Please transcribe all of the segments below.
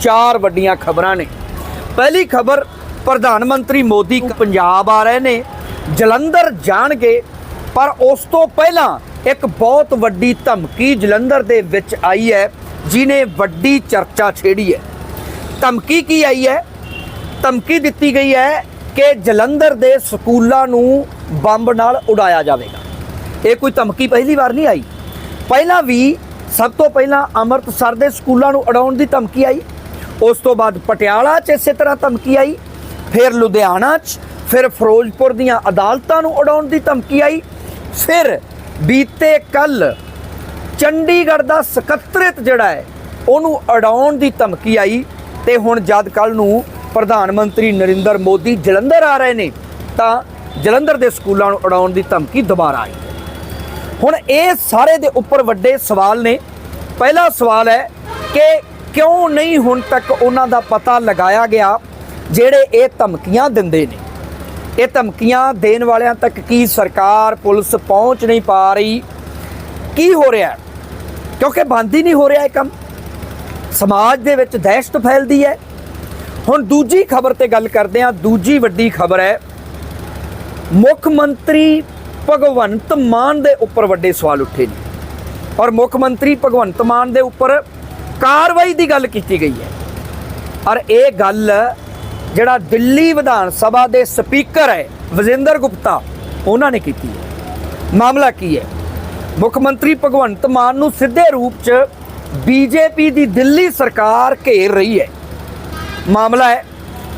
ਚਾਰ ਵੱਡੀਆਂ ਖਬਰਾਂ ਨੇ। ਪਹਿਲੀ ਖਬਰ, ਪ੍ਰਧਾਨ ਮੰਤਰੀ ਮੋਦੀ ਪੰਜਾਬ ਆ ਰਹੇ ਨੇ। ਜਲੰਧਰ ਜਾਣਗੇ, ਪਰ ਉਸ ਤੋਂ ਪਹਿਲਾਂ ਇੱਕ ਬਹੁਤ ਵੱਡੀ ਧਮਕੀ ਜਲੰਧਰ ਦੇ ਵਿੱਚ ਆਈ ਹੈ, ਜਿਨੇ ਵੱਡੀ ਚਰਚਾ ਛੇੜੀ ਹੈ। ਧਮਕੀ ਕੀ ਆਈ ਹੈ? ਧਮਕੀ ਦਿੱਤੀ ਗਈ ਹੈ ਕਿ ਜਲੰਧਰ ਦੇ ਸਕੂਲਾਂ ਨੂੰ ਬੰਬ ਨਾਲ ਉਡਾਇਆ ਜਾਵੇਗਾ। ਇਹ ਕੋਈ ਧਮਕੀ ਪਹਿਲੀ ਵਾਰ ਨਹੀਂ ਆਈ। ਪਹਿਲਾਂ ਵੀ, ਸਭ ਤੋਂ ਪਹਿਲਾਂ ਅੰਮ੍ਰਿਤਸਰ ਦੇ ਸਕੂਲਾਂ ਨੂੰ ਉਡਾਉਣ ਦੀ ਧਮਕੀ ਆਈ। ਉਸ ਤੋਂ ਬਾਅਦ ਪਟਿਆਲਾ 'ਚ ਇਸੇ ਤਰ੍ਹਾਂ ਧਮਕੀ ਆਈ, ਫਿਰ ਲੁਧਿਆਣਾ 'ਚ, ਫਿਰ ਫਿਰੋਜ਼ਪੁਰ ਦੀਆਂ ਅਦਾਲਤਾਂ ਨੂੰ ਉਡਾਉਣ ਦੀ ਧਮਕੀ ਆਈ, ਫਿਰ ਬੀਤੇ ਕੱਲ ਚੰਡੀਗੜ੍ਹ ਦਾ ਸਕੱਤਰੇਤ ਜਿਹੜਾ ਹੈ, ਉਹਨੂੰ ਅਡਾਉਣ ਦੀ ਧਮਕੀ ਆਈ ਤੇ ਹੁਣ ਜਦ ਕੱਲ ਨੂੰ ਪ੍ਰਧਾਨ ਮੰਤਰੀ ਨਰਿੰਦਰ ਮੋਦੀ ਜਲੰਧਰ ਆ ਰਹੇ ਨੇ, ਤਾਂ ਜਲੰਧਰ ਦੇ ਸਕੂਲਾਂ ਨੂੰ ਅਡਾਉਣ ਦੀ ਧਮਕੀ ਦੁਬਾਰਾ ਆਈ। ਹੁਣ ਇਹ ਸਾਰੇ ਦੇ ਉੱਪਰ ਵੱਡੇ ਸਵਾਲ ਨੇ। ਪਹਿਲਾ ਸਵਾਲ ਹੈ ਕਿ ਕਿਉਂ ਨਹੀਂ ਹੁਣ ਤੱਕ ਉਹਨਾਂ ਦਾ ਪਤਾ ਲਗਾਇਆ ਗਿਆ ਜਿਹੜੇ ਇਹ ਧਮਕੀਆਂ ਦਿੰਦੇ ਨੇ? ਇਹ ਧਮਕੀਆਂ ਦੇਣ ਵਾਲਿਆਂ ਤੱਕ ਕੀ ਸਰਕਾਰ, ਪੁਲਿਸ ਪਹੁੰਚ ਨਹੀਂ ਪਾ ਰਹੀ? ਕੀ ਹੋ ਰਿਹਾ ਕਿਉਂਕਿ ਬੰਦ ਹੀ ਨਹੀਂ ਹੋ ਰਿਹਾ ਇਹ ਕੰਮ। ਸਮਾਜ ਦੇ ਵਿੱਚ ਦਹਿਸ਼ਤ ਫੈਲਦੀ ਹੈ। ਹੁਣ ਦੂਜੀ ਖਬਰ ਤੇ ਗੱਲ ਕਰਦੇ ਹਾਂ। ਦੂਜੀ ਵੱਡੀ ਖਬਰ ਹੈ, ਮੁੱਖ ਮੰਤਰੀ ਭਗਵੰਤ ਮਾਨ ਦੇ ਉੱਪਰ ਵੱਡੇ ਸਵਾਲ ਉੱਠੇ ਨੇ। ਔਰ ਮੁੱਖ ਮੰਤਰੀ ਭਗਵੰਤ ਮਾਨ ਦੇ ਉੱਪਰ ਕਾਰਵਾਈ ਦੀ ਗੱਲ ਕੀਤੀ ਗਈ ਹੈ। ਔਰ ਇਹ ਗੱਲ ਜਿਹੜਾ ਦਿੱਲੀ ਵਿਧਾਨ ਸਭਾ ਦੇ ਸਪੀਕਰ ਹੈ, ਵਿਜੇਂਦਰ ਗੁਪਤਾ, ਉਹਨਾਂ ਨੇ ਕੀਤੀ ਹੈ। ਮਾਮਲਾ ਕੀ ਹੈ? ਮੁੱਖ ਮੰਤਰੀ ਭਗਵੰਤ ਮਾਨ ਨੂੰ ਸਿੱਧੇ ਰੂਪ 'ਚ ਬੀਜੇਪੀ ਦੀ ਦਿੱਲੀ ਸਰਕਾਰ ਘੇਰ ਰਹੀ ਹੈ। ਮਾਮਲਾ ਹੈ,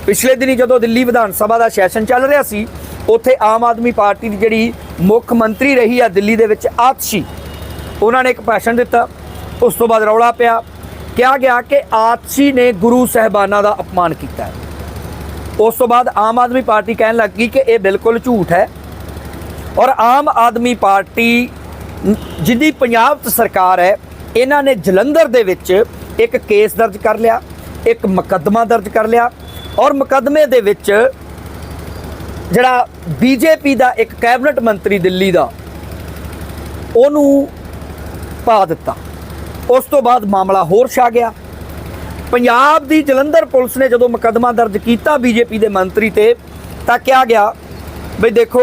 ਪਿਛਲੇ ਦਿਨੀ ਜਦੋਂ ਦਿੱਲੀ ਵਿਧਾਨ ਸਭਾ ਦਾ ਸੈਸ਼ਨ ਚੱਲ ਰਿਹਾ ਸੀ, ਉੱਥੇ ਆਮ ਆਦਮੀ ਪਾਰਟੀ ਦੀ ਜਿਹੜੀ ਮੁੱਖ ਮੰਤਰੀ ਰਹੀ ਆ ਦਿੱਲੀ ਦੇ ਵਿੱਚ ਆਤਸ਼ੀ, ਉਹਨਾਂ ਨੇ ਇੱਕ ਭਾਸ਼ਣ ਦਿੱਤਾ। ਉਸ ਤੋਂ ਬਾਅਦ ਰੌਲਾ ਪਿਆ। ਕਿਹਾ ਗਿਆ ਕਿ ਆਪਸੀ ਨੇ ਗੁਰੂ ਸਹਿਬਾਨਾਂ ਦਾ ਅਪਮਾਨ ਕੀਤਾ ਹੈ। ਉਸ ਤੋਂ ਬਾਅਦ ਆਮ ਆਦਮੀ ਪਾਰਟੀ ਕਹਿਣ ਲੱਗੀ ਕਿ ਇਹ ਬਿਲਕੁਲ ਝੂਠ ਹੈ। ਔਰ ਆਮ ਆਦਮੀ ਪਾਰਟੀ ਜਿਹਦੀ ਪੰਜਾਬ 'ਚ ਸਰਕਾਰ ਹੈ, ਇਹਨਾਂ ਨੇ ਜਲੰਧਰ ਦੇ ਵਿੱਚ ਇੱਕ ਕੇਸ ਦਰਜ ਕਰ ਲਿਆ, ਇੱਕ ਮੁਕੱਦਮਾ ਦਰਜ ਕਰ ਲਿਆ ਔਰ ਮੁਕੱਦਮੇ ਦੇ ਵਿੱਚ ਜਿਹੜਾ ਬੀਜੇਪੀ ਦਾ ਇੱਕ ਕੈਬਨਿਟ ਮੰਤਰੀ ਦਿੱਲੀ ਦਾ, ਉਹਨੂੰ ਪਾ ਦਿੱਤਾ। ਉਸ ਤੋਂ ਬਾਅਦ ਮਾਮਲਾ ਹੋਰ ਛਾ ਗਿਆ। ਪੰਜਾਬ ਦੀ ਜਲੰਧਰ ਪੁਲਿਸ ਨੇ ਜਦੋਂ ਮੁਕੱਦਮਾ ਦਰਜ ਕੀਤਾ ਬੀਜੇਪੀ ਦੇ ਮੰਤਰੀ ਤੇ, ਤਾਂ ਕਿਹਾ ਗਿਆ ਵੀ ਦੇਖੋ,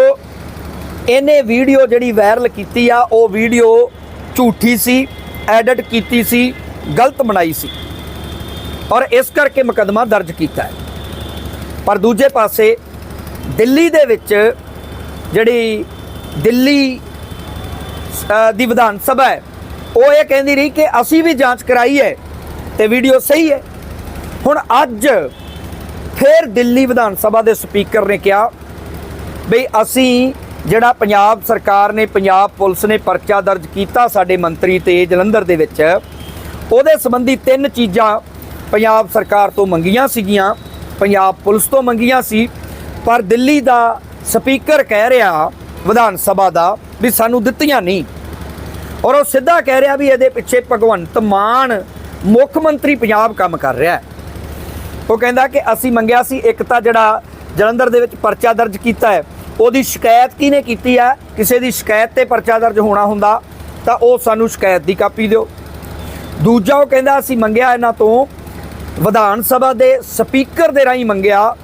ਇਹਨੇ ਵੀਡੀਓ ਜਿਹੜੀ ਵਾਇਰਲ ਕੀਤੀ ਆ, ਉਹ ਵੀਡੀਓ ਝੂਠੀ ਸੀ, ਐਡਿਟ ਕੀਤੀ ਸੀ, ਗਲਤ ਬਣਾਈ ਸੀ। ਔਰ ਇਸ ਕਰਕੇ ਮੁਕੱਦਮਾ ਦਰਜ ਕੀਤਾ ਹੈ। ਪਰ ਦੂਜੇ ਪਾਸੇ ਦਿੱਲੀ ਦੇ ਵਿੱਚ ਜਿਹੜੀ ਦਿੱਲੀ ਦੀ ਵਿਧਾਨ ਸਭਾ ਹੈ ਉਹ ਇਹ ਕਹਿੰਦੀ ਰਹੀ ਕਿ ਅਸੀਂ ਵੀ ਜਾਂਚ ਕਰਾਈ ਹੈ ਤੇ ਵੀਡੀਓ ਸਹੀ ਹੈ। ਹੁਣ ਅੱਜ ਫਿਰ ਦਿੱਲੀ ਵਿਧਾਨ ਸਭਾ ਦੇ ਸਪੀਕਰ ਨੇ ਕਿਹਾ ਬਈ ਅਸੀਂ ਜਿਹੜਾ ਪੰਜਾਬ ਸਰਕਾਰ ਨੇ, ਪੰਜਾਬ ਪੁਲਿਸ ਨੇ ਪਰਚਾ ਦਰਜ ਕੀਤਾ ਸਾਡੇ ਮੰਤਰੀ ਤੇ ਜਲੰਧਰ ਦੇ ਵਿੱਚ, ਉਹਦੇ ਸੰਬੰਧੀ ਤਿੰਨ ਚੀਜ਼ਾਂ ਪੰਜਾਬ ਸਰਕਾਰ ਤੋਂ ਮੰਗੀਆਂ ਸੀਗੀਆਂ, ਪੰਜਾਬ ਪੁਲਿਸ ਤੋਂ ਮੰਗੀਆਂ ਸੀ, ਪਰ ਦਿੱਲੀ ਦਾ ਸਪੀਕਰ ਕਹਿ ਰਿਹਾ ਵਿਧਾਨ ਸਭਾ ਦਾ ਵੀ ਸਾਨੂੰ ਦਿੱਤੀਆਂ ਨਹੀਂ। ਔਰ ਉਹ ਸਿੱਧਾ ਕਹਿ ਰਿਹਾ ਵੀ ਇਹਦੇ ਪਿੱਛੇ ਭਗਵੰਤ ਮਾਨ ਮੁੱਖ ਮੰਤਰੀ ਪੰਜਾਬ ਕੰਮ ਕਰ ਰਿਹਾ ਹੈ। ਉਹ ਕਹਿੰਦਾ ਕਿ ਅਸੀਂ ਮੰਗਿਆ ਸੀ, ਇੱਕ ਤਾਂ ਜਿਹੜਾ ਜਲੰਧਰ ਦੇ ਵਿੱਚ ਪਰਚਾ ਦਰਜ ਕੀਤਾ ਹੈ, ਉਹਦੀ ਸ਼ਿਕਾਇਤ ਕਿਹਨੇ ਕੀਤੀ ਹੈ? ਕਿਸੇ ਦੀ ਸ਼ਿਕਾਇਤ ਤੇ ਪਰਚਾ ਦਰਜ ਹੋਣਾ ਹੁੰਦਾ, ਤਾਂ ਉਹ ਸਾਨੂੰ ਸ਼ਿਕਾਇਤ ਦੀ ਕਾਪੀ ਦਿਓ। ਦੂਜਾ ਉਹ ਕਹਿੰਦਾ, ਅਸੀਂ ਮੰਗਿਆ ਇਹਨਾਂ ਤੋਂ ਵਿਧਾਨ ਸਭਾ ਦੇ ਸਪੀਕਰ ਦੇ ਰਾਹੀਂ ਮੰਗਿਆ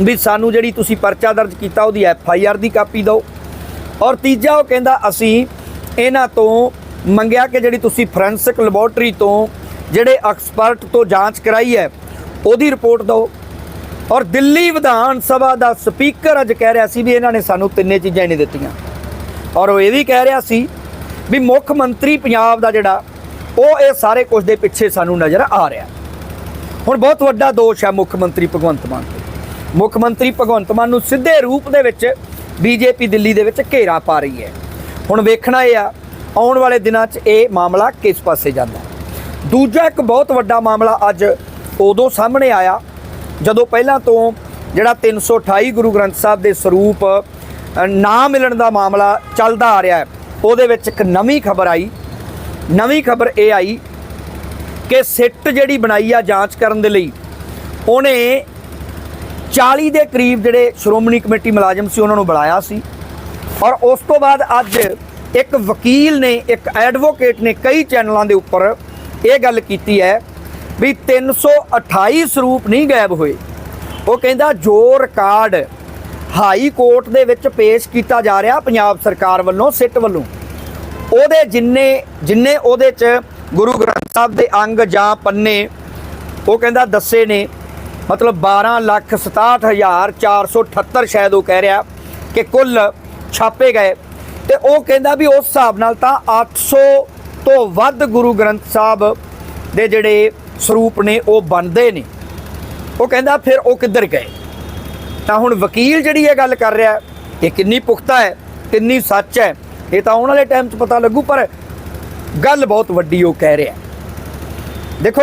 ਵੀ ਸਾਨੂੰ ਜਿਹੜੀ ਤੁਸੀਂ ਪਰਚਾ ਦਰਜ ਕੀਤਾ, ਉਹਦੀ ਐਫ ਆਈ ਆਰ ਦੀ ਕਾਪੀ ਦਿਓ। ਔਰ ਤੀਜਾ ਉਹ ਕਹਿੰਦਾ, ਅਸੀਂ ਇਹਨਾਂ ਤੋਂ ਮੰਗਿਆ ਕਿ ਜਿਹੜੀ ਤੁਸੀਂ ਫੋਰੈਂਸਿਕ ਲੈਬੋਰਟਰੀ ਤੋਂ ਜਿਹੜੇ ਐਕਸਪਰਟ ਤੋਂ ਜਾਂਚ ਕਰਾਈ ਹੈ, ਉਹਦੀ ਰਿਪੋਰਟ ਦਿਓ। ਔਰ ਦਿੱਲੀ ਵਿਧਾਨ ਸਭਾ ਦਾ ਸਪੀਕਰ ਅੱਜ ਕਹਿ ਰਿਹਾ ਸੀ ਵੀ ਇਹਨਾਂ ਨੇ ਸਾਨੂੰ ਤਿੰਨੇ ਚੀਜ਼ਾਂ ਹੀ ਨਹੀਂ ਦਿੱਤੀਆਂ। ਔਰ ਉਹ ਇਹ ਵੀ ਕਹਿ ਰਿਹਾ ਸੀ ਵੀ ਮੁੱਖ ਮੰਤਰੀ ਪੰਜਾਬ ਦਾ ਜਿਹੜਾ, ਉਹ ਇਹ ਸਾਰੇ ਕੁਝ ਦੇ ਪਿੱਛੇ ਸਾਨੂੰ ਨਜ਼ਰ ਆ ਰਿਹਾ। ਹੁਣ ਬਹੁਤ ਵੱਡਾ ਦੋਸ਼ ਹੈ ਮੁੱਖ ਮੰਤਰੀ ਭਗਵੰਤ ਮਾਨ ਤੇ। ਮੁੱਖ ਮੰਤਰੀ ਭਗਵੰਤ ਮਾਨ ਨੂੰ ਸਿੱਧੇ ਰੂਪ ਦੇ ਵਿੱਚ ਬੀਜੇਪੀ ਦਿੱਲੀ ਦੇ ਵਿੱਚ ਘੇਰਾ ਪਾ ਰਹੀ ਹੈ। ਹੁਣ ਵੇਖਣਾ ਇਹ ਆ, ਆਉਣ ਵਾਲੇ ਦਿਨਾਂ 'ਚ ਇਹ ਮਾਮਲਾ ਕਿਸ ਪਾਸੇ ਜਾਂਦਾ? ਦੂਜਾ ਇੱਕ ਬਹੁਤ ਵੱਡਾ ਮਾਮਲਾ ਅੱਜ ਉਦੋਂ ਸਾਹਮਣੇ ਆਇਆ, ਜਦੋਂ ਪਹਿਲਾਂ ਤੋਂ ਜਿਹੜਾ 328 ਗੁਰੂ ਗ੍ਰੰਥ ਸਾਹਿਬ ਦੇ ਸਰੂਪ ਨਾ ਮਿਲਣ ਦਾ ਮਾਮਲਾ ਚੱਲਦਾ ਆ ਰਿਹਾ ਹੈ, ਉਹਦੇ ਵਿੱਚ ਇੱਕ ਨਵੀਂ ਖਬਰ ਆਈ। ਨਵੀਂ ਖਬਰ ਇਹ ਆਈ ਕਿ ਸਿੱਟ ਜਿਹੜੀ ਬਣਾਈ ਆ ਜਾਂਚ ਕਰਨ ਦੇ ਲਈ, ਉਹਨੇ 40 ਦੇ ਕਰੀਬ ਜਿਹੜੇ ਸ਼੍ਰੋਮਣੀ ਕਮੇਟੀ ਮੁਲਾਜ਼ਮ ਸੀ, ਉਹਨਾਂ ਨੂੰ ਬੁਲਾਇਆ ਸੀ। ਔਰ ਉਸ ਤੋਂ ਬਾਅਦ ਅੱਜ ਇੱਕ ਵਕੀਲ ਨੇ, ਇੱਕ ਐਡਵੋਕੇਟ ਨੇ ਕਈ ਚੈਨਲਾਂ ਦੇ ਉੱਪਰ ਇਹ ਗੱਲ ਕੀਤੀ ਹੈ ਵੀ 328 ਸਰੂਪ ਨਹੀਂ ਗਾਇਬ ਹੋਏ। ਉਹ ਕਹਿੰਦਾ ਜੋ ਰਿਕਾਰਡ ਹਾਈ ਕੋਰਟ ਦੇ ਵਿੱਚ ਪੇਸ਼ ਕੀਤਾ ਜਾ ਰਿਹਾ ਪੰਜਾਬ ਸਰਕਾਰ ਵੱਲੋਂ, ਸਿੱਟ ਵੱਲੋਂ। ਉਹਦੇ ਜਿੰਨੇ ਜਿੰਨੇ ਉਹਦੇ ਚ ਗੁਰੂ ਗ੍ਰੰਥ ਸਾਹਿਬ ਦੇ ਅੰਗ ਜਾਂ ਪੰਨੇ, ਉਹ ਕਹਿੰਦਾ ਦੱਸੇ ਨੇ, ਮਤਲਬ 12 ਲੱਖ 67478 ਸ਼ਾਇਦ ਉਹ ਕਹਿ ਰਿਹਾ ਕਿ ਕੁੱਲ ਛਾਪੇ ਗਏ। ਤੇ ਉਹ ਕਹਿੰਦਾ ਵੀ ਉਸ ਹਿਸਾਬ ਨਾਲ ਤਾਂ 800 ਤੋਂ ਵੱਧ ਗੁਰੂ ਗ੍ਰੰਥ ਸਾਹਿਬ ਦੇ ਜਿਹੜੇ ਸਰੂਪ ਨੇ, ਉਹ ਬਣਦੇ ਨੇ। ਉਹ ਕਹਿੰਦਾ ਫਿਰ ਉਹ ਕਿੱਧਰ ਗਏ? ਤਾਂ ਹੁਣ ਵਕੀਲ ਜਿਹੜੀ ਇਹ ਗੱਲ ਕਰ ਰਿਹਾ, ਇਹ ਕਿੰਨੀ ਪੁਖਤਾ ਹੈ, ਕਿੰਨੀ ਸੱਚ ਹੈ, ਇਹ ਤਾਂ ਆਉਣ ਵਾਲੇ ਟਾਈਮ 'ਚ ਪਤਾ ਲੱਗੂ, ਪਰ ਗੱਲ ਬਹੁਤ ਵੱਡੀ ਉਹ ਕਹਿ ਰਿਹਾ। ਦੇਖੋ,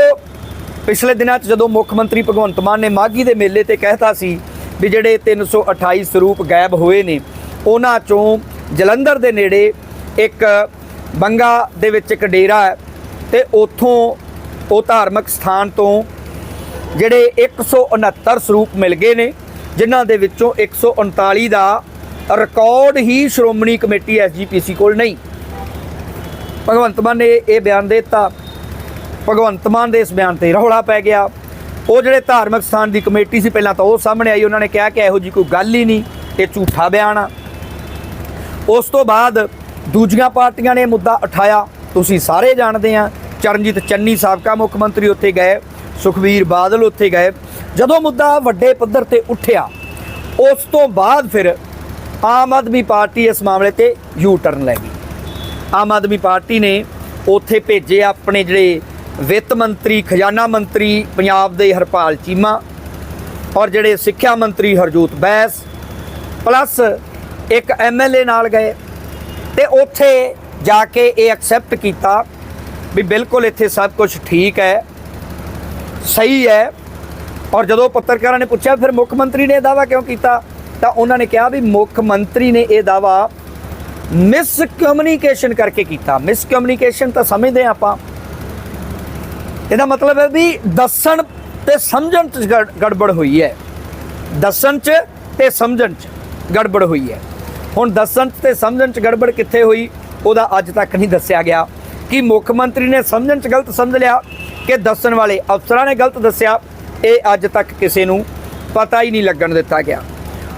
ਪਿਛਲੇ ਦਿਨਾਂ 'ਚ ਜਦੋਂ ਮੁੱਖ ਮੰਤਰੀ ਭਗਵੰਤ ਮਾਨ ਨੇ ਮਾਗੀ ਦੇ ਮੇਲੇ ਤੇ ਕਹਿਤਾ ਸੀ ਵੀ ਜਿਹੜੇ 328 ਸਰੂਪ ਗਾਇਬ ਹੋਏ ਨੇ ਉਹਨਾਂ 'ਚੋਂ ਜਲੰਧਰ ਦੇ ਨੇੜੇ ਇੱਕ ਬੰਗਾ ਦੇ ਵਿੱਚ ਇੱਕ ਡੇਰਾ ਹੈ ਤੇ ਉੱਥੋਂ ਉਹ ਧਾਰਮਿਕ ਸਥਾਨ ਤੋਂ ਜਿਹੜੇ 169 ਸਰੂਪ ਮਿਲ ਗਏ ਨੇ, ਜਿਨ੍ਹਾਂ ਦੇ ਵਿੱਚੋਂ 139 ਦਾ ਰਿਕਾਰਡ ਹੀ ਸ਼੍ਰੋਮਣੀ ਕਮੇਟੀ ਐਸਜੀਪੀਸੀ ਕੋਲ ਨਹੀਂ। ਭਗਵੰਤ ਮਾਨ ਨੇ ਇਹ ਬਿਆਨ ਦੇ ਦਿੱਤਾ। ਭਗਵੰਤ ਮਾਨ ਦੇ ਇਸ ਬਿਆਨ ਤੇ ਰੌਲਾ ਪੈ ਗਿਆ। ਉਹ ਜਿਹੜੇ ਧਾਰਮਿਕ ਸਥਾਨ ਦੀ ਕਮੇਟੀ ਸੀ, ਪਹਿਲਾਂ ਤਾਂ ਉਹ ਸਾਹਮਣੇ ਆਈ, ਉਹਨਾਂ ਨੇ ਕਿਹਾ ਕਿ ਇਹੋ ਜੀ ਕੋਈ ਗੱਲ ਹੀ ਨਹੀਂ, ਇਹ ਝੂਠਾ ਬਿਆਨ ਆ। ਉਸ ਤੋਂ ਬਾਅਦ ਦੂਜੀਆਂ ਪਾਰਟੀਆਂ ਨੇ ਮੁੱਦਾ ਉਠਾਇਆ। ਤੁਸੀਂ ਸਾਰੇ ਜਾਣਦੇ ਆ, ਚਰਨਜੀਤ ਚੰਨੀ ਸਾਬਕਾ ਮੁੱਖ ਮੰਤਰੀ ਉੱਥੇ ਗਏ, ਸੁਖਵੀਰ ਬਾਦਲ ਉੱਥੇ ਗਏ। ਜਦੋਂ ਮੁੱਦਾ ਵੱਡੇ ਪੱਧਰ ਤੇ ਉੱਠਿਆ, ਉਸ ਤੋਂ ਬਾਅਦ ਫਿਰ ਆਮ ਆਦਮੀ ਪਾਰਟੀ ਇਸ ਮਾਮਲੇ ਤੇ ਯੂ ਟਰਨ ਲੈ ਗਈ। ਆਮ ਆਦਮੀ ਪਾਰਟੀ ਨੇ ਉੱਥੇ ਭੇਜੇ ਆਪਣੇ ਜਿਹੜੇ ਵਿੱਤ ਮੰਤਰੀ, ਖਜ਼ਾਨਾ ਮੰਤਰੀ, ਪੰਜਾਬ ਦੇ ਹਰਪਾਲ ਚੀਮਾ ਔਰ ਜਿਹੜੇ ਸਿੱਖਿਆ ਮੰਤਰੀ ਹਰਜੋਤ ਬੈਸ, ਪਲੱਸ ਇੱਕ ਐਮਐਲਏ ਨਾਲ ਗਏ ਤੇ ਉੱਥੇ ਜਾ ਕੇ ਇਹ ਐਕਸੈਪਟ ਕੀਤਾ ਵੀ ਬਿਲਕੁਲ ਇੱਥੇ ਸਭ ਕੁਝ ਠੀਕ ਹੈ, ਸਹੀ ਹੈ। ਔਰ ਜਦੋਂ ਪੱਤਰਕਾਰਾਂ ਨੇ ਪੁੱਛਿਆ, ਫਿਰ ਮੁੱਖ ਮੰਤਰੀ ਨੇ ਇਹ ਦਾਵਾ ਕਿਉਂ ਕੀਤਾ? ਤਾਂ ਉਹਨਾਂ ਨੇ ਕਿਹਾ ਵੀ ਮੁੱਖ ਮੰਤਰੀ ਨੇ ਇਹ ਦਾਵਾ ਮਿਸ ਕਮਿਊਨੀਕੇਸ਼ਨ ਕਰਕੇ ਕੀਤਾ। ਮਿਸ ਕਮਿਊਨੀਕੇਸ਼ਨ ਤਾਂ ਸਮਝਦੇ ਹਾਂ ਆਪਾਂ। ਇਹਦਾ ਮਤਲਬ ਹੈ ਵੀ ਦੱਸਣ ਤੇ ਸਮਝਣ ਚ ਗੜਬੜ ਹੋਈ ਹੈ। ਦੱਸਣ ਚ ਤੇ ਸਮਝਣ ਚ ਗੜਬੜ ਹੋਈ ਹੈ। ਹੁਣ ਦੱਸਣ 'ਚ ਤੇ ਸਮਝਣ ਚ ਗੜਬੜ ਕਿੱਥੇ ਹੋਈ, ਉਹਦਾ ਅੱਜ ਤੱਕ ਨਹੀਂ ਦੱਸਿਆ ਗਿਆ। ਕਿ ਮੁੱਖ ਮੰਤਰੀ ਨੇ ਸਮਝਣ ਚ ਗਲਤ ਸਮਝ ਲਿਆ? ਕਿ ਦੱਸਣ ਵਾਲੇ ਅਫਸਰਾਂ ਨੇ ਗਲਤ ਦੱਸਿਆ? ਇਹ ਅੱਜ ਤੱਕ ਕਿਸੇ ਨੂੰ ਪਤਾ ਹੀ ਨਹੀਂ ਲੱਗਣ ਦਿੱਤਾ ਗਿਆ।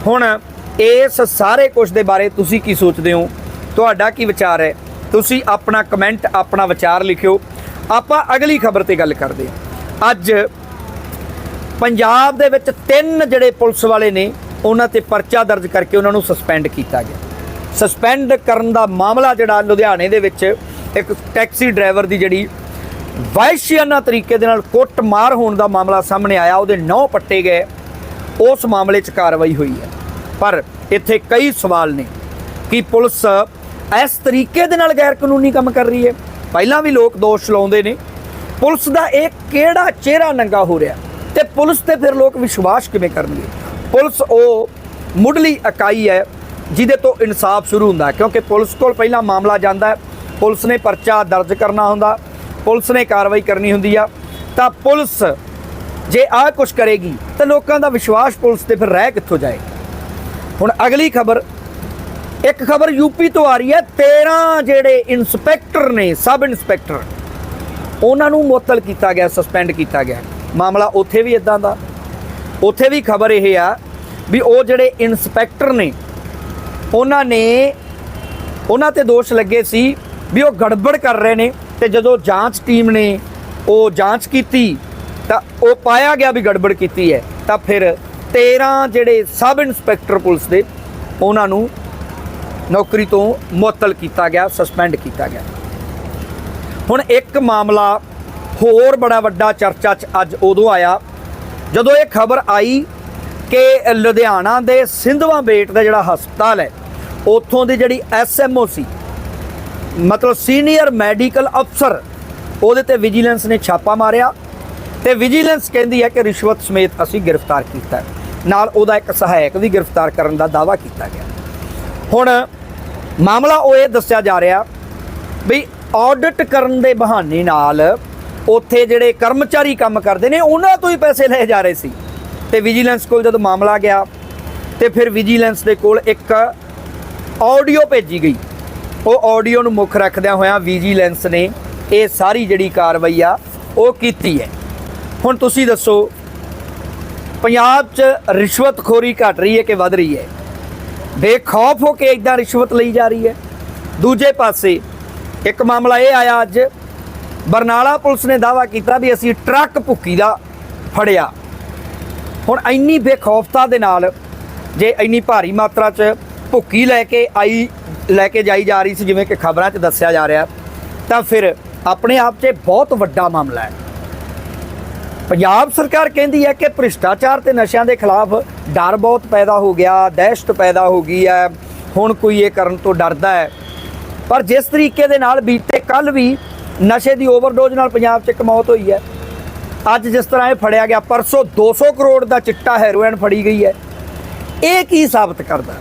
ਹੁਣ ਇਸ ਸਾਰੇ ਕੁਝ ਦੇ ਬਾਰੇ ਤੁਸੀਂ ਕੀ ਸੋਚਦੇ ਹੋ? ਤੁਹਾਡਾ ਕੀ ਵਿਚਾਰ ਹੈ? ਤੁਸੀਂ ਆਪਣਾ ਕਮੈਂਟ, ਆਪਣਾ ਵਿਚਾਰ ਲਿਖਿਓ। ਆਪਾਂ ਅਗਲੀ ਖਬਰ ਤੇ ਗੱਲ ਕਰਦੇ ਹਾਂ। ਅੱਜ ਪੰਜਾਬ ਦੇ ਵਿੱਚ ਤਿੰਨ ਜਿਹੜੇ ਪੁਲਿਸ ਵਾਲੇ ਨੇ ਉਹਨਾਂ ਤੇ ਪਰਚਾ ਦਰਜ ਕਰਕੇ ਉਹਨਾਂ ਨੂੰ ਸਸਪੈਂਡ ਕੀਤਾ ਗਿਆ। ਸਸਪੈਂਡ ਕਰਨ ਦਾ ਮਾਮਲਾ ਜਿਹੜਾ ਲੁਧਿਆਣੇ ਦੇ ਵਿੱਚ ਇੱਕ ਟੈਕਸੀ ਡਰਾਈਵਰ ਦੀ ਜਿਹੜੀ ਵਾਇਸ਼ੀਆਨਾ ਤਰੀਕੇ ਦੇ ਨਾਲ ਕੁੱਟਮਾਰ ਹੋਣ ਦਾ ਮਾਮਲਾ ਸਾਹਮਣੇ ਆਇਆ, ਉਹਦੇ ਨੌ ਪੱਟੇ ਗਏ। ਉਸ ਮਾਮਲੇ 'ਚ ਕਾਰਵਾਈ ਹੋਈ ਹੈ। ਪਰ ਇੱਥੇ ਕਈ ਸਵਾਲ ਨੇ ਕਿ ਪੁਲਿਸ ਇਸ ਤਰੀਕੇ ਦੇ ਨਾਲ ਗੈਰ ਕਾਨੂੰਨੀ ਕੰਮ ਕਰ ਰਹੀ ਹੈ। ਪਹਿਲਾਂ ਵੀ ਲੋਕ ਦੋਸ਼ ਲਾਉਂਦੇ ਨੇ। ਪੁਲਿਸ ਦਾ ਇਹ ਕਿਹੜਾ ਚਿਹਰਾ ਨੰਗਾ ਹੋ ਰਿਹਾ ਤੇ ਪੁਲਿਸ ਤੇ ਫਿਰ ਲੋਕ ਵਿਸ਼ਵਾਸ ਕਿਵੇਂ ਕਰਨਗੇ? ਪੁਲਿਸ ਉਹ ਮੁੱਢਲੀ ਇਕਾਈ ਹੈ ਜਿਹਦੇ ਤੋਂ ਇਨਸਾਫ ਸ਼ੁਰੂ ਹੁੰਦਾ ਕਿਉਂਕਿ ਪੁਲਿਸ ਕੋਲ ਪਹਿਲਾਂ ਮਾਮਲਾ ਜਾਂਦਾ ਹੈ, ਪੁਲਿਸ ਨੇ ਪਰਚਾ ਦਰਜ ਕਰਨਾ ਹੁੰਦਾ, ਪੁਲਿਸ ਨੇ ਕਾਰਵਾਈ ਕਰਨੀ ਹੁੰਦੀ ਆ, ਤਾਂ ਪੁਲਿਸ ਜੇ ਆਹ ਕੁਝ ਕਰੇਗੀ, ਤਾਂ ਲੋਕਾਂ ਦਾ ਵਿਸ਼ਵਾਸ ਪੁਲਿਸ ਤੇ ਫਿਰ ਰਹਿ ਕਿੱਥੋਂ ਜਾਏ? ਹੁਣ ਅਗਲੀ ਖਬਰ, ਇੱਕ ਖਬਰ ਯੂਪੀ ਤੋਂ ਆ ਰਹੀ ਹੈ 13 ਜਿਹੜੇ ਇਨਸਪੈਕਟਰ ਨੇ, ਸਬ ਇਨਸਪੈਕਟਰ ਉਹਨਾਂ ਨੂੰ ਮੁਅੱਤਲ ਕੀਤਾ ਗਿਆ, ਸਸਪੈਂਡ ਕੀਤਾ ਗਿਆ। ਮਾਮਲਾ ਉੱਥੇ ਵੀ ਇਦਾਂ ਦਾ। ਉੱਥੇ ਵੀ ਖਬਰ ਇਹ ਆ ਵੀ ਉਹ ਜਿਹੜੇ ਇਨਸਪੈਕਟਰ ਨੇ, ਉਹਨਾਂ ਨੇ, ਉਹਨਾਂ ਤੇ ਦੋਸ਼ ਲੱਗੇ ਸੀ ਵੀ ਉਹ ਗੜਬੜ ਕਰ ਰਹੇ ਨੇ ਤੇ ਜਦੋਂ ਜਾਂਚ ਟੀਮ ਨੇ ਉਹ ਜਾਂਚ ਕੀਤੀ ਤਾਂ ਉਹ ਪਾਇਆ ਗਿਆ ਵੀ ਗੜਬੜ ਕੀਤੀ ਹੈ, ਤਾਂ ਫਿਰ 13 ਜਿਹੜੇ ਸਬ ਇਨਸਪੈਕਟਰ ਪੁਲਿਸ ਦੇ, ਉਹਨਾਂ ਨੂੰ ਨੌਕਰੀ ਤੋਂ ਮੁਅੱਤਲ ਕੀਤਾ ਗਿਆ ਸਸਪੈਂਡ ਕੀਤਾ ਗਿਆ। ਹੁਣ ਇੱਕ ਮਾਮਲਾ ਹੋਰ ਬੜਾ ਵੱਡਾ ਚਰਚਾ 'ਚ ਅੱਜ ਉਦੋਂ ਆਇਆ ਜਦੋਂ ਇਹ ਖਬਰ ਆਈ ਕਿ ਲੁਧਿਆਣਾ ਦੇ ਸਿੰਧਵਾ ਬੇਟ ਦਾ ਜਿਹੜਾ ਹਸਪਤਾਲ ਹੈ, ਉੱਥੋਂ ਦੀ ਜਿਹੜੀ ਐਸਐਮਓ ਸੀ, ਮਤਲਬ ਸੀਨੀਅਰ ਮੈਡੀਕਲ ਅਫਸਰ, ਉਹਦੇ ਤੇ ਵਿਜੀਲੈਂਸ ਨੇ ਛਾਪਾ ਮਾਰਿਆ ਤੇ ਵਿਜੀਲੈਂਸ ਕਹਿੰਦੀ ਹੈ ਕਿ ਰਿਸ਼ਵਤ ਸਮੇਤ ਅਸੀਂ ਗ੍ਰਿਫਤਾਰ ਕੀਤਾ ਨਾਲ ਉਹਦਾ ਇੱਕ ਸਹਾਇਕ ਵੀ ਗ੍ਰਿਫਤਾਰ ਕਰਨ ਦਾ ਦਾਅਵਾ ਕੀਤਾ ਗਿਆ। ਹੁਣ ਮਾਮਲਾ ਉਹ ਇਹ ਦੱਸਿਆ ਜਾ ਰਿਹਾ ਵੀ ਆਡਿਟ ਕਰਨ ਦੇ ਬਹਾਨੇ ਨਾਲ ਉੱਥੇ ਜਿਹੜੇ ਕਰਮਚਾਰੀ ਕੰਮ ਕਰਦੇ ਨੇ, ਉਹਨਾਂ ਤੋਂ ਹੀ ਪੈਸੇ ਲਏ ਜਾ ਰਹੇ ਸੀ। ਤੇ ਵਿਜੀਲੈਂਸ ਕੋਲ ਜਦੋਂ ਮਾਮਲਾ ਗਿਆ, ਤੇ ਫਿਰ ਵਿਜੀਲੈਂਸ ਦੇ ਕੋਲ ਇੱਕ ਆਡੀਓ ਭੇਜੀ ਗਈ। ਉਹ ਆਡੀਓ ਨੂੰ ਮੁੱਖ ਰੱਖਦਿਆਂ ਹੋਇਆਂ ਵਿਜੀਲੈਂਸ ਨੇ ਇਹ ਸਾਰੀ ਜਿਹੜੀ ਕਾਰਵਾਈ ਆ, ਉਹ ਕੀਤੀ ਹੈ। ਹੁਣ ਤੁਸੀਂ ਦੱਸੋ, ਪੰਜਾਬ 'ਚ ਰਿਸ਼ਵਤਖੋਰੀ ਘਟ ਰਹੀ ਹੈ ਕਿ ਵੱਧ ਰਹੀ ਹੈ? ਬੇਖੌਫ ਹੋ ਕੇ ਇਦਾਂ ਰਿਸ਼ਵਤ ਲਈ ਜਾ ਰਹੀ ਹੈ? ਦੂਜੇ ਪਾਸੇ, ਇੱਕ ਮਾਮਲਾ ਇਹ ਆਇਆ ਅੱਜ ਬਰਨਾਲਾ ਪੁਲਿਸ ਨੇ ਦਾਵਾ ਕੀਤਾ ਵੀ ਅਸੀਂ ਟਰੱਕ ਭੁੱਕੀ ਦਾ ਫੜਿਆ। ਹੁਣ ਇੰਨੀ ਬੇਖੌਫਤਾ ਦੇ ਨਾਲ ਜੇ ਇੰਨੀ ਭਾਰੀ ਮਾਤਰਾ 'ਚ ਭੁੱਕੀ ਲੈ ਕੇ ਆਈ, ਲੈ ਕੇ ਜਾਈ ਜਾ ਰਹੀ ਸੀ, ਜਿਵੇਂ ਕਿ ਖਬਰਾਂ 'ਚ ਦੱਸਿਆ ਜਾ ਰਿਹਾ, ਤਾਂ ਫਿਰ ਆਪਣੇ ਆਪ 'ਚ ਬਹੁਤ ਵੱਡਾ ਮਾਮਲਾ ਹੈ। ਪੰਜਾਬ ਸਰਕਾਰ ਕਹਿੰਦੀ ਹੈ ਕਿ ਭ੍ਰਿਸ਼ਟਾਚਾਰ ਤੇ ਨਸ਼ਿਆਂ ਦੇ ਖਿਲਾਫ ਡਰ ਬਹੁਤ ਪੈਦਾ ਹੋ ਗਿਆ, ਦਹਿਸ਼ਤ ਪੈਦਾ ਹੋ ਗਈ ਹੈ, ਹੁਣ ਕੋਈ ਇਹ ਕਰਨ ਤੋਂ ਡਰਦਾ ਹੈ। ਪਰ ਜਿਸ ਤਰੀਕੇ ਦੇ ਨਾਲ ਬੀਤੇ ਕੱਲ ਵੀ ਨਸ਼ੇ ਦੀ ਓਵਰਡੋਜ਼ ਨਾਲ ਪੰਜਾਬ 'ਚ ਇੱਕ ਮੌਤ ਹੋਈ ਹੈ। ਅੱਜ ਜਿਸ ਤਰ੍ਹਾਂ ਇਹ ਫੜਿਆ ਗਿਆ, ਪਰਸੋਂ 200 ਕਰੋੜ ਦਾ ਚਿੱਟਾ ਹੈਰੋਇਨ ਫੜੀ ਗਈ ਹੈ। ਇਹ ਕੀ ਸਾਬਤ ਕਰਦਾ?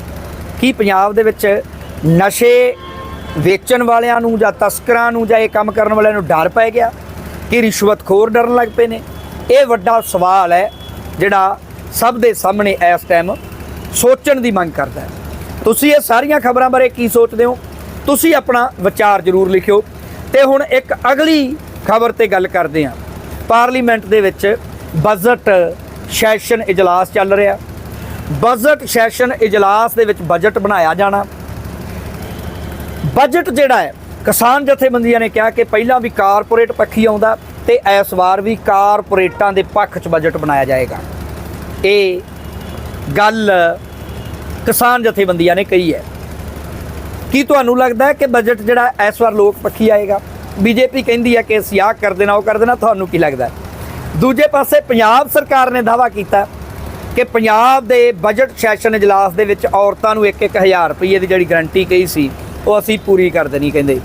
ਕਿ ਪੰਜਾਬ ਦੇ ਵਿੱਚ ਨਸ਼ੇ ਵੇਚਣ ਵਾਲਿਆਂ ਨੂੰ ਜਾਂ ਤਸਕਰਾਂ ਨੂੰ ਜਾਂ ਇਹ ਕੰਮ ਕਰਨ ਵਾਲਿਆਂ ਨੂੰ ਡਰ ਪੈ ਗਿਆ? ਕਿ ਰਿਸ਼ਵਤਖੋਰ ਡਰਨ ਲੱਗ ਪਏ ਨੇ? ਇਹ ਵੱਡਾ ਸਵਾਲ ਹੈ, ਜਿਹੜਾ ਸਭ ਦੇ ਸਾਹਮਣੇ ਇਸ ਟਾਈਮ ਸੋਚਣ ਦੀ ਮੰਗ ਕਰਦਾ ਹੈ। ਤੁਸੀਂ ਇਹ ਸਾਰੀਆਂ ਖਬਰਾਂ ਬਾਰੇ ਕੀ ਸੋਚਦੇ ਹੋ? ਤੁਸੀਂ ਆਪਣਾ ਵਿਚਾਰ ਜ਼ਰੂਰ ਲਿਖਿਓ। ਤੇ ਹੁਣ ਇੱਕ ਅਗਲੀ ਖਬਰ ਤੇ ਗੱਲ ਕਰਦੇ ਹਾਂ। ਪਾਰਲੀਮੈਂਟ ਦੇ ਵਿੱਚ ਬਜਟ ਸੈਸ਼ਨ ਇਜਲਾਸ ਚੱਲ ਰਿਹਾ। ਬਜਟ ਸੈਸ਼ਨ ਇਜਲਾਸ ਦੇ ਵਿੱਚ ਬਜਟ ਬਣਾਇਆ ਜਾਣਾ। ਬਜਟ ਜਿਹੜਾ ਹੈ, ਕਿਸਾਨ ਜਥੇਬੰਦੀਆਂ ਨੇ ਕਿਹਾ ਕਿ ਪਹਿਲਾਂ ਵੀ ਕਾਰਪੋਰੇਟ ਪੱਖੀ ਆਉਂਦਾ ਤੇ ਇਸ ਵਾਰ ਵੀ ਕਾਰਪੋਰੇਟਾਂ ਦੇ ਪੱਖ 'ਚ ਬਜਟ ਬਣਾਇਆ ਜਾਏਗਾ। ਇਹ ਗੱਲ ਕਿਸਾਨ ਜਥੇਬੰਦੀਆਂ ਨੇ ਕਹੀ ਹੈ। ਕੀ ਤੁਹਾਨੂੰ ਲੱਗਦਾ ਹੈ ਕਿ ਬਜਟ ਜਿਹੜਾ ਇਸ ਵਾਰ ਲੋਕ ਪੱਖੀ ਆਏਗਾ? ਬੀਜੇਪੀ ਕਹਿੰਦੀ ਹੈ ਕਿ ਅਸੀਂ ਆਹ ਕਰ ਦੇਣਾ, ਉਹ ਕਰ ਦੇਣਾ, ਤੁਹਾਨੂੰ ਕੀ ਲੱਗਦਾ ਦੂਜੇ ਪਾਸੇ ਪੰਜਾਬ ਸਰਕਾਰ ਨੇ ਦਾਵਾ ਕੀਤਾ ਕਿ ਪੰਜਾਬ ਦੇ ਬਜਟ ਸੈਸ਼ਨ ਇਜਲਾਸ ਦੇ ਵਿੱਚ ਔਰਤਾਂ ਨੂੰ 1-1000 ਰੁਪਏ ਦੀ ਜਿਹੜੀ ਗਰੰਟੀ ਕਹੀ ਸੀ, ਉਹ ਅਸੀਂ ਪੂਰੀ ਕਰ ਦੇਣੀ ਕਹਿੰਦੇ।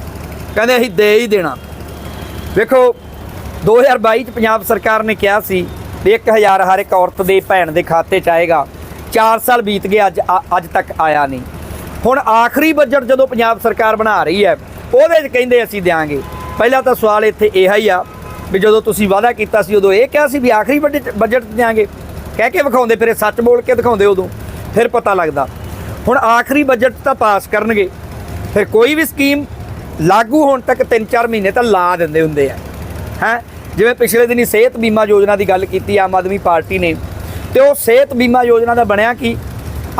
ਕਹਿੰਦੇ ਅਸੀਂ ਦੇ ਹੀ ਦੇਣਾ। ਵੇਖੋ 2022 ਚ ਪੰਜਾਬ ਸਰਕਾਰ ਨੇ ਕਿਹਾ ਸੀ ਵੀ 1000 ਹਰ ਇੱਕ ਔਰਤ ਦੇ ਭੈਣ ਦੇ ਖਾਤੇ ਚ ਆਏਗਾ। 4 ਸਾਲ ਬੀਤ ਗਏ, ਅੱਜ, ਅ- ਅੱਜ ਤੱਕ ਆਇਆ ਨਹੀਂ। ਹੁਣ ਆਖਰੀ ਬਜਟ ਜਦੋਂ ਪੰਜਾਬ ਸਰਕਾਰ ਬਣਾ ਰਹੀ ਹੈ, ਉਹਦੇ 'ਚ ਕਹਿੰਦੇ ਅਸੀਂ ਦਿਆਂਗੇ। ਪਹਿਲਾਂ ਤਾਂ ਸਵਾਲ ਇੱਥੇ ਇਹ ਹੀ ਆ ਵੀ ਜਦੋਂ ਤੁਸੀਂ ਵਾਅਦਾ ਕੀਤਾ ਸੀ ਉਦੋਂ ਇਹ ਕਿਹਾ ਸੀ ਵੀ ਆਖਰੀ ਬਜਟ ਬਜਟ ਦਿਆਂਗੇ। ਕਹਿ ਕੇ ਵਿਖਾਉਂਦੇ ਫਿਰ ਇਹ ਸੱਚ ਬੋਲ ਕੇ ਦਿਖਾਉਂਦੇ ਉਦੋਂ, ਫਿਰ ਪਤਾ ਲੱਗਦਾ। ਹੁਣ ਆਖਰੀ ਬਜਟ ਤਾਂ ਪਾਸ ਕਰਨਗੇ। ਫਿਰ ਕੋਈ ਵੀ ਸਕੀਮ ਲਾਗੂ ਹੋਣ ਤੱਕ 3-4 ਮਹੀਨੇ ਤਾਂ ਲਾ ਦਿੰਦੇ ਹੁੰਦੇ ਆ। ਹੈ? ਜਿਵੇਂ ਪਿਛਲੇ ਦਿਨੀ ਸਿਹਤ ਬੀਮਾ ਯੋਜਨਾ ਦੀ ਗੱਲ ਕੀਤੀ ਆਮ ਆਦਮੀ ਪਾਰਟੀ ਨੇ। ਤੇ ਉਹ ਸਿਹਤ ਬੀਮਾ ਯੋਜਨਾ ਦਾ ਬਣਿਆ ਕੀ?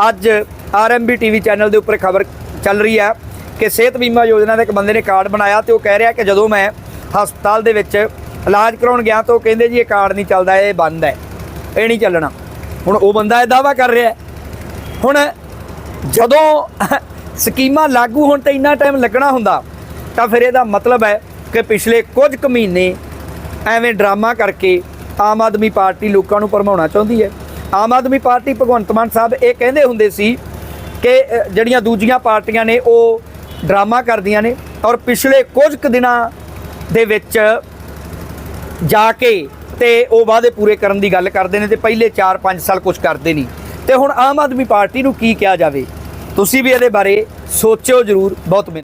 ਅੱਜ ਆਰਐਮਬੀ ਟੀਵੀ ਚੈਨਲ ਦੇ ਉੱਪਰ ਖਬਰ ਚੱਲ ਰਹੀ ਹੈ ਕਿ ਸਿਹਤ ਬੀਮਾ ਯੋਜਨਾ ਦਾ ਇੱਕ ਬੰਦੇ ਨੇ ਕਾਰਡ ਬਣਾਇਆ ਤੇ ਉਹ ਕਹਿ ਰਿਹਾ ਕਿ ਜਦੋਂ ਮੈਂ ਹਸਪਤਾਲ ਦੇ ਵਿੱਚ ਇਲਾਜ ਕਰਾਉਣ ਗਿਆ ਤਾਂ ਉਹ ਕਹਿੰਦੇ ਜੀ ਇਹ ਕਾਰਡ ਨਹੀਂ ਚੱਲਦਾ, ਇਹ ਬੰਦ ਹੈ, ਇਹ ਨਹੀਂ ਚੱਲਣਾ। ਹੁਣ ਉਹ ਬੰਦਾ ਇਹ ਦਾਵਾ ਕਰ ਰਿਹਾ ਹੁਣ ਜਦੋਂ ਸਕੀਮਾਂ ਲਾਗੂ ਹੋਣ ਤੇ ਇੰਨਾ ਟਾਈਮ ਲੱਗਣਾ ਹੁੰਦਾ, ਤਾਂ ਫਿਰ ਇਹਦਾ ਮਤਲਬ ਹੈ ਕਿ ਪਿਛਲੇ ਕੁਝ ਕੁ ਮਹੀਨੇ ਐਵੇਂ ਡਰਾਮਾ ਕਰਕੇ ਆਮ ਆਦਮੀ ਪਾਰਟੀ ਲੋਕਾਂ ਨੂੰ ਭਰਮਾਉਣਾ ਚਾਹੁੰਦੀ ਹੈ। ਆਮ ਆਦਮੀ ਪਾਰਟੀ ਭਗਵੰਤ ਮਾਨ ਸਾਹਿਬ ਇਹ ਕਹਿੰਦੇ ਹੁੰਦੇ ਸੀ ਕਿ ਜਿਹੜੀਆਂ ਦੂਜੀਆਂ ਪਾਰਟੀਆਂ ਨੇ ਉਹ ਡਰਾਮਾ ਕਰਦੀਆਂ ਨੇ ਔਰ ਪਿਛਲੇ ਕੁਝ ਕੁ ਦਿਨਾਂ ਦੇ ਵਿੱਚ ਜਾ ਕੇ ਤੇ ਉਹ ਵਾਅਦੇ ਪੂਰੇ ਕਰਨ ਦੀ ਗੱਲ ਕਰਦੇ ਨੇ ਤੇ ਪਹਿਲੇ 4-5 ਸਾਲ ਕੁਝ ਕਰਦੇ ਨਹੀਂ। ਤੇ ਹੁਣ ਆਮ ਆਦਮੀ ਪਾਰਟੀ ਨੂੰ ਕੀ ਕਿਹਾ ਜਾਵੇ? ਤੁਸੀਂ ਵੀ ਇਹਦੇ ਬਾਰੇ ਸੋਚਿਓ ਜ਼ਰੂਰ। ਬਹੁਤ ਮਿਹਰਬਾਨੀ